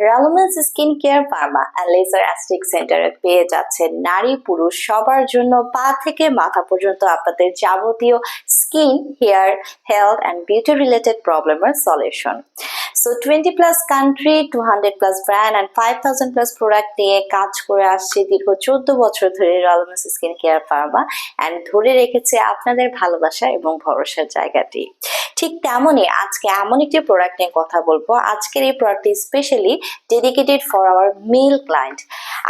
রালোমেন্স skin care pharma laser aesthetic সেন্টারে পেয়ে যাচ্ছে নারী পুরুষ সবার জন্য পা থেকে মাথা পর্যন্ত আপনাদের যাবতীয় skin, hair, health and beauty related প্রবলেমের solution. So twenty plus country, two hundred plus brand and five thousand plus product নিয়ে কাজ করে আসছে দীর্ঘ চোদ্দ বছর ধরে রালোমেন্স স্কিন কেয়ার ফার্মা অ্যান্ড ধরে রেখেছে আপনাদের ভালোবাসা এবং ভরসার জায়গাটি। ঠিক তেমনই আজকে এমন একটি প্রোডাক্ট নিয়ে কথা বলব। আজকের এই প্রোডাক্টটি specially dedicated for our male client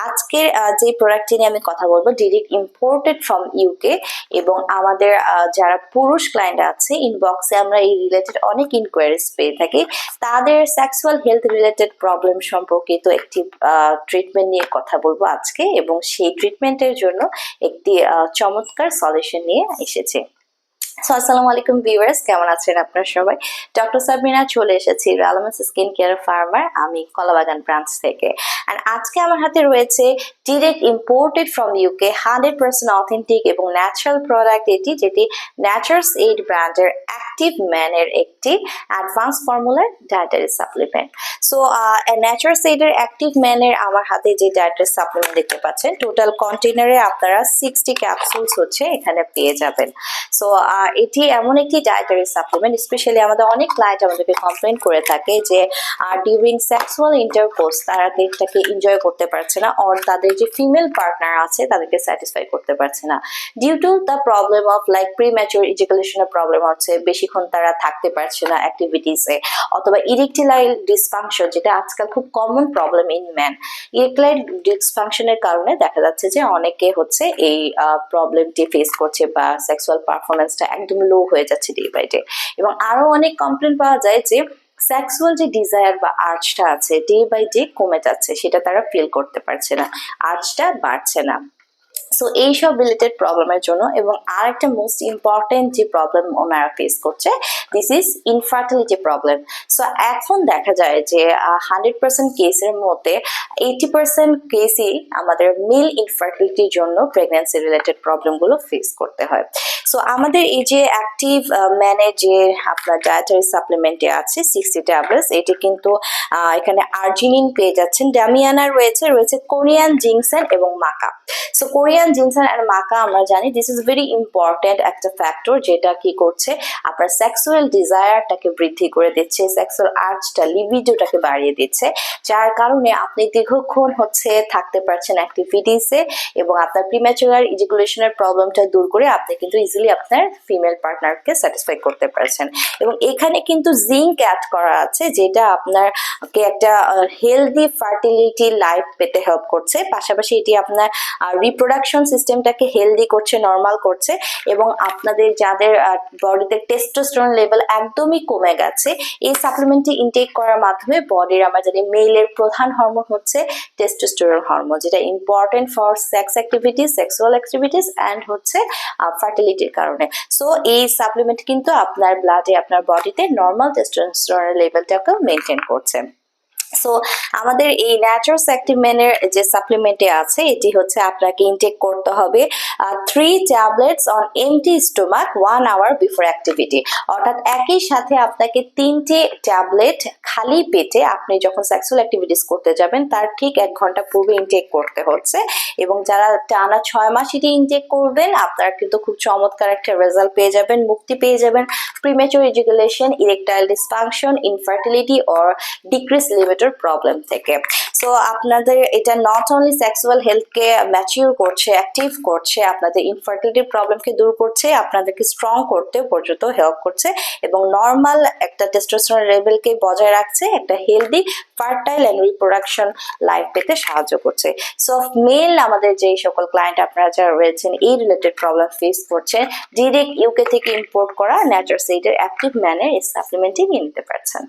আজকের যে প্রোডাক্টটি নিয়ে আমি কথা বলব ডিরেক্ট ইম্পোর্টেড ফ্রম ইউকে এবং আমাদের যারা পুরুষ ক্লায়েন্ট আছে ইনবক্সে আমরা এই রিলেটেড অনেক ইনকোয়ারিজ পেয়ে থাকি। তাদের সেক্সুয়াল হেলথ রিলেটেড প্রবলেম সম্পর্কিত একটি ট্রিটমেন্ট নিয়ে কথা বলব আজকে এবং সেই ট্রিটমেন্টের জন্য একটি চমৎকার সলিউশন নিয়ে এসেছে। সো আসসালামু আলাইকুম ভিউয়ার্স কেমন আছেন সবাই? ডক্টর সাবমিনা চলে এসেছি স্কিন কেয়ার ফার্মার আমি কলাবাগান ব্রাঞ্চ থেকে। অ্যান্ড আজকে আমার হাতে রয়েছে direct imported from UK hundred percent authentic এবং ন্যাচারাল প্রোডাক্ট এটি, যেটি ন্যাচারালস এইড ব্র্যান্ডের অ্যাক্টিভ ম্যানের একটি অ্যাডভান্স ফর্মুলার ডায়েটারি সাপ্লিমেন্ট সো ন্যাচারালস এইডের অ্যাক্টিভ ম্যানের আমার হাতে যে ডায়েটারি সাপ্লিমেন্ট দেখতে পাচ্ছেন টোটাল কন্টেনারে আপনারা সিক্সটি ক্যাপসুলস হচ্ছে এখানে পেয়ে যাবেন। সো এটি এমন একটি ডায়েটারি সাপ্লিমেন্ট স্পেশালি আমাদের অনেক ক্লায়েন্ট আমাদেরকে কমপ্লেন করে থাকে যে আর ডিউরিং সেক্সুয়াল ইন্টারকোর্স তারা এটাকে এনজয় করতে পারছে না অর তাদের যে ফিমেল পার্টনার আছে তাদেরকে স্যাটিসফাই করতে পারছে না। Due to the problem of like premature ইজিকুলেশনের problem হচ্ছে, বেশিক্ষণ তারা থাকতে পারছে না অ্যাক্টিভিটিসে অথবা ইরেকটিলাইল ডিসফাংশন যেটা আজকাল খুব common problem in man erectile ডিসফাংশনের কারণে দেখা যাচ্ছে যে অনেকে হচ্ছে এই প্রবলেমটি ফেস করছে বা সেক্সুয়াল পারফরমেন্সটা একদম লো হয়ে যাচ্ছে ডে বাই ডে এবং আরও অনেক কমপ্লেন পাওয়া যায় যে সেক্সুয়াল যে ডিজায়ার বা আর্চটা আছে ডে বাই ডে কমে যাচ্ছে, সেটা তারা ফিল করতে পারছে না আর্চটা বাড়ছে না। সো এইসব রিলেটেড প্রবলেমের জন্য এবং আর একটা মোস্ট ইম্পর্টেন্ট যে প্রবলেম ওনারা ফেস করছে this is infertility problem so এখন দেখা যায় যে হান্ড্রেড পার্সেন্ট কেসের মধ্যে এইটি পার্সেন্ট কেসই আমাদের মেল ইনফার্টিলিটির জন্য প্রেগনেন্সি রিলেটেড প্রবলেমগুলো ফেস করতে হয়। সো আমাদের এই যে অ্যাক্টিভ ম্যানে যে আপনার ডায়েটারি সাপ্লিমেন্টে আছে সিক্সটি ট্যাবলেটস এটি কিন্তু এখানে আর্জিনিন পেয়ে যাচ্ছেন। ড্যামিয়ানা রয়েছে রয়েছে কোরিয়ান জিংসেন এবং মাকা সো কোরিয়ান জিনসান আর মাকা আমরা জানি দিস ইজ ভেরি ইম্পর্টেন্ট একটা ফ্যাক্টর যেটা কি করছে, আপনার সেক্সুয়াল ডিজায়ারটাকে বৃদ্ধি করে দিচ্ছে সেক্সুয়াল আর্টসটা লিবিডোটাকে বাড়িয়ে দিচ্ছে, যার কারণে আপনি দীর্ঘক্ষণ হচ্ছে থাকতে পারছেন অ্যাক্টিভিটিসে এবং আপনার প্রিম্যাচুরার ইজিকুলেশনের প্রবলেমটা দূর করে আপনি কিন্তু ইজিলি আপনার ফিমেল পার্টনারকে স্যাটিসফাই করতে পারছেন। এবং এখানে কিন্তু জিঙ্ক অ্যাড করা আছে, যেটা আপনার কে একটা হেলদি ফার্টিলিটি লাইফ পেতে হেল্প করছে। পাশাপাশি এটি আপনার রিপ্রোডাকশন সিস্টেমটাকে হেলদি করছে নর্মাল করছে এবং আপনাদের যাদের বডিতে টেস্টোস্টেরন লেভেল একদমই কমে গেছে, এই সাপ্লিমেন্টটি ইনটেক করার মাধ্যমে বডির আমরা জানি মেলের প্রধান হরমোন হচ্ছে টেস্টোস্টেরন হরমোন যেটা important for sex activities sexual activities and হচ্ছে ফার্টিলিটির কারণে। সো এই সাপ্লিমেন্ট কিন্তু আপনার ব্লাডে আপনার বডিতে নর্মাল টেস্টোস্টেরনের লেভেলটাকেও মেনটেন করছে। সো আমাদের এই ন্যাচারাল অ্যাক্টিভমেনের যে সাপ্লিমেন্টে আছে, এটি হচ্ছে আপনাকে ইনটেক করতে হবে three tablets on empty stomach one hour before activity অর্থাৎ একই সাথে আপনাকে তিনটে ট্যাবলেট খালি পেটে আপনি যখন সেক্সুয়াল অ্যাক্টিভিটিস করতে যাবেন, তার ঠিক এক ঘণ্টা পূর্বে ইনটেক করতে হচ্ছে। এবং যারা টানা ছয় মাস এটি ইনটেক করবেন, আপনারা কিন্তু খুব চমৎকার একটা রেজাল্ট পেয়ে যাবেন, মুক্তি পেয়ে যাবেন। Premature ejaculation erectile dysfunction infertility or decrease লিমিটের প্রবলেম থেকে। সো আপনাদের এটা নট অনলি সেক্সুয়াল হেলথকে ম্যাচিউর করছে অ্যাক্টিভ করছে, আপনাদের ইনফার্টিলিটি প্রবলেমকে দূর করছে, আপনাদেরকে স্ট্রং করতে পর্যন্ত হেল্প করছে এবং নর্মাল একটা টেস্টোস্টেরন লেভেলকে বজায় রাখছে, একটা healthy fertile and reproduction life পেতে সাহায্য করছে। সো মেল আমাদের যেই সকল ক্লায়েন্ট আপনারা যারা রয়েছেন, এই রিলেটেড প্রবলেম ফেস করছেন ডিরেক্ট ইউকে থেকে ইম্পোর্ট করা ন্যাচার সেইডের অ্যাক্টিভ ম্যানের এই সাপ্লিমেন্টই নিয়ে নিতে পারছেন।